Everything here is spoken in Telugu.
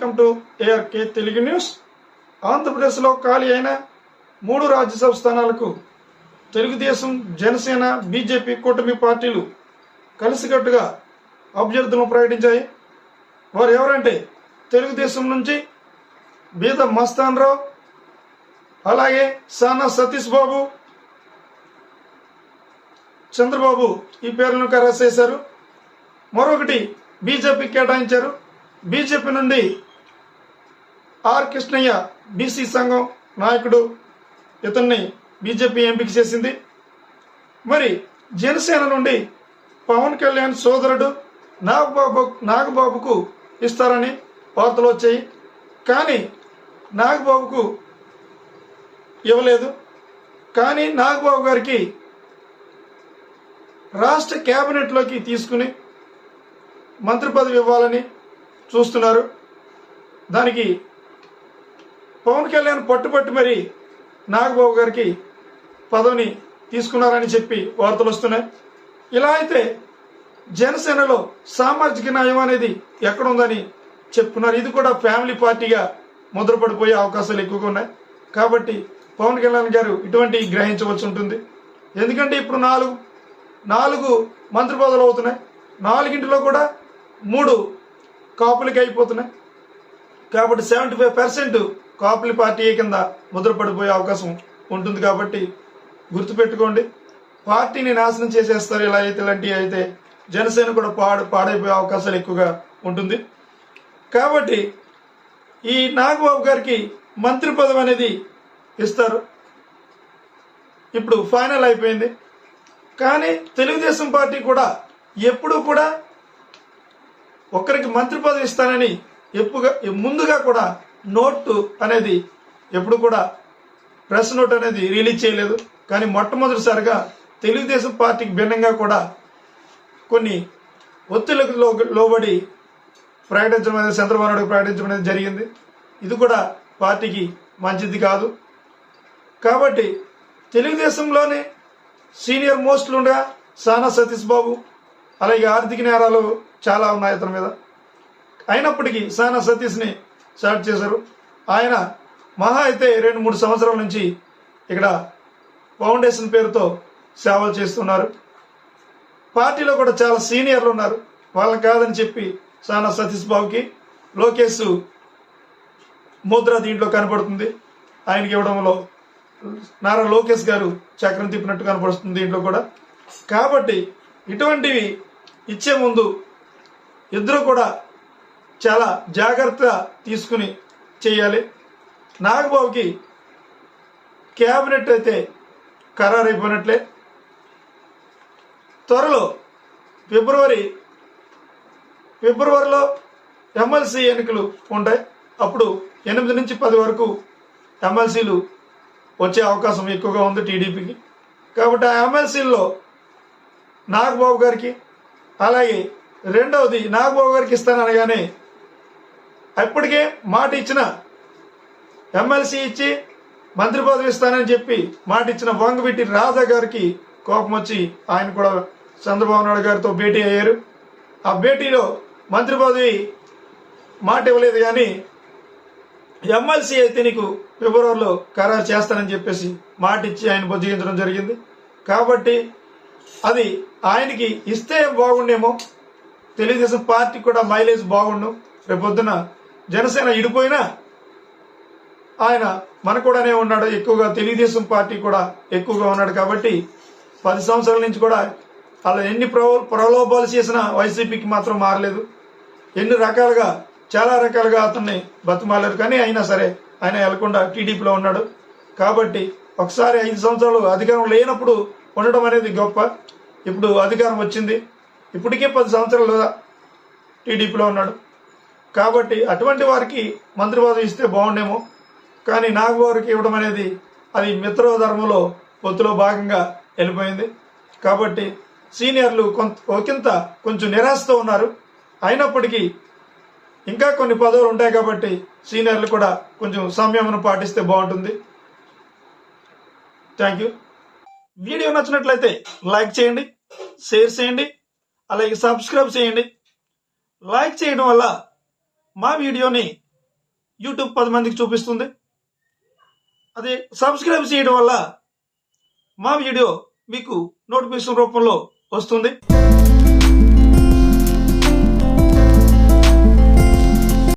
టు ఏఆర్కే తెలుగు న్యూస్ ఆంధ్రప్రదేశ్లో ఖాళీ అయిన మూడు రాజ్యసభ స్థానాలకు తెలుగుదేశం జనసేన బీజేపీ కూటమి పార్టీలు కలిసికట్టుగా అభ్యర్థులను ప్రకటించాయి. వారు ఎవరంటే తెలుగుదేశం నుంచి బీద మస్తాన్ రావు అలాగే సానా సతీష్ బాబు చంద్రబాబు ఈ పేర్లను ఖరారు చేశారు. మరొకటి బీజేపీ కేటాయించారు. బీజేపీ నుండి ఆర్ కృష్ణయ్య బీసీ సంఘం నాయకుడు ఇతన్ని బీజేపీ ఎంపిక చేసింది. మరి జనసేన నుండి పవన్ కళ్యాణ్ సోదరుడు నాగబాబు నాగబాబుకు ఇస్తారని వార్తలు వచ్చాయి. కానీ నాగబాబుకు ఇవ్వలేదు. కానీ నాగబాబు గారికి రాష్ట్ర కేబినెట్లోకి తీసుకుని మంత్రి పదవి ఇవ్వాలని చూస్తున్నారు. దానికి పవన్ కళ్యాణ్ పట్టుపట్టు మరి నాగబాబు గారికి పదవిని తీసుకున్నారని చెప్పి వార్తలు వస్తున్నాయి. ఇలా అయితే జనసేనలో సామాజిక న్యాయం అనేది ఎక్కడుందని చెప్తున్నారు ఇది కూడా ఫ్యామిలీ పార్టీగా ముద్రపడిపోయే అవకాశాలు ఎక్కువగా ఉన్నాయి. కాబట్టి పవన్ కళ్యాణ్ గారు ఇటువంటి గ్రహించవలసి ఉంటుంది. ఎందుకంటే ఇప్పుడు నాలుగు నాలుగు మంత్రి పదవులు అవుతున్నాయి. నాలుగింటిలో కూడా మూడు కాపులకి అయిపోతున్నాయి. కాబట్టి సెవెంటీ ఫైవ్ పర్సెంట్ కాపులి పార్టీ కింద ముద్రపడిపోయే అవకాశం ఉంటుంది కాబట్టి గుర్తుపెట్టుకోండి. పార్టీని నాశనం చేసేస్తారు ఇలా అయితే ఇలాంటివి అయితే జనసేన కూడా పాడు పాడైపోయే అవకాశాలు ఎక్కువగా ఉంటుంది. కాబట్టి ఈ నాగబాబు గారికి మంత్రి పదవి అనేది ఇస్తారు. ఇప్పుడు ఫైనల్ అయిపోయింది. కానీ తెలుగుదేశం పార్టీ కూడా ఎప్పుడూ కూడా ఒక్కరికి మంత్రి పదవి ఇస్తానని ఎప్పుగా ముందుగా కూడా నోటు అనేది ఎప్పుడు కూడా ప్రెస్ నోట్ అనేది రిలీజ్ చేయలేదు. కానీ మొట్టమొదటిసారిగా తెలుగుదేశం పార్టీకి భిన్నంగా కూడా కొన్ని ఒత్తిళ్ళకు లోబడి ప్రకటించడం అనేది చంద్రబాబు నాయుడు ప్రకటించడం అనేది జరిగింది. ఇది కూడా పార్టీకి మంచిది కాదు. కాబట్టి తెలుగుదేశంలోనే సీనియర్ మోస్ట్లు ఉండగా సానా సతీష్ బాబు అలాగే ఆర్థిక నేరాలు చాలా ఉన్నాయి అతని మీద. అయినప్పటికీ సానా సతీష్ని స్టార్ట్ చేశారు. ఆయన మహా అయితే రెండు మూడు సంవత్సరాల నుంచి ఇక్కడ ఫౌండేషన్ పేరుతో సేవలు చేస్తున్నారు. పార్టీలో కూడా చాలా సీనియర్లు ఉన్నారు. వాళ్ళని కాదని చెప్పి సానా సతీష్ బాబుకి లోకేష్ ముద్ర దీంట్లో కనపడుతుంది ఆయనకి ఇవ్వడంలో నారా లోకేష్ గారు చక్రం తిప్పినట్టు కనపడుతుంది దీంట్లో కూడా. కాబట్టి ఇటువంటివి ఇచ్చే ముందు ఇద్దరు కూడా చాలా జాగ్రత్త తీసుకుని చేయాలి. నాగబాబుకి క్యాబినెట్ అయితే ఖరారైపోయినట్లే. త్వరలో ఫిబ్రవరి ఫిబ్రవరిలో ఎమ్మెల్సీ ఎన్నికలు ఉంటాయి. అప్పుడు ఎనిమిది నుంచి పది వరకు ఎమ్మెల్సీలు వచ్చే అవకాశం ఎక్కువగా ఉంది టీడీపీకి. కాబట్టి ఆ ఎమ్మెల్సీల్లో నాగబాబు గారికి అలాగే రెండవది నాగబాబు గారికి ఇస్తాననగానే అప్పటికే మాట ఇచ్చిన ఎమ్మెల్సీ ఇచ్చి మంత్రి పదవి ఇస్తానని చెప్పి మాట ఇచ్చిన వంగవీటి రాధా గారికి కోపం వచ్చి ఆయన కూడా చంద్రబాబు నాయుడు గారితో భేటీ అయ్యారు. ఆ భేటీలో మంత్రి పదవి మాట ఇవ్వలేదు కానీ ఎమ్మెల్సీ అయితే నీకు ఫిబ్రవరిలో ఖరారు చేస్తానని చెప్పేసి మాట ఇచ్చి ఆయన బుజ్జగించడం జరిగింది. కాబట్టి అది ఆయనకి ఇస్తే బాగుండేమో. తెలుగుదేశం పార్టీ కూడా మైలేజ్ బాగుండు. రేపొద్దున జనసేన ఇడిపోయినా ఆయన మన కూడానే ఉన్నాడు. ఎక్కువగా తెలుగుదేశం పార్టీ కూడా ఎక్కువగా ఉన్నాడు కాబట్టి పది సంవత్సరాల నుంచి కూడా అలా ఎన్ని ప్రలోభాలు చేసినా వైసీపీకి మాత్రం మారలేదు. ఎన్ని రకాలుగా చాలా రకాలుగా అతన్ని బతుమాలారు. కానీ అయినా సరే ఆయన వెళ్ళకుండా టీడీపీలో ఉన్నాడు. కాబట్టి ఒకసారి ఐదు సంవత్సరాలు అధికారం లేనప్పుడు ఉండడం అనేది గొప్ప. ఇప్పుడు అధికారం వచ్చింది. ఇప్పటికే పది సంవత్సరాలు టీడీపీలో ఉన్నాడు. కాబట్టి అటువంటి వారికి మంత్రి పదవి ఇస్తే బాగుండేమో. కానీ నాగబాబుకి ఇవ్వడం అనేది అది మిత్రధర్మంలో పొత్తులో భాగంగా వెళ్ళిపోయింది. కాబట్టి సీనియర్లు కొంత ఒకంత కొంచెం నిరాశతో ఉన్నారు. అయినప్పటికీ ఇంకా కొన్ని పదవులు ఉంటాయి కాబట్టి సీనియర్లు కూడా కొంచెం సంయమనం పాటిస్తే బాగుంటుంది. Thank you. వీడియో నచ్చినట్లయితే లైక్ చేయండి షేర్ చేయండి అలాగే సబ్స్క్రైబ్ చేయండి. లైక్ చేయడం వల్ల మా వీడియోని యూట్యూబ్ పది మందికి చూపిస్తుంది. అది సబ్స్క్రైబ్ చేయడం వల్ల మా వీడియో మీకు నోటిఫికేషన్ రూపంలో వస్తుంది.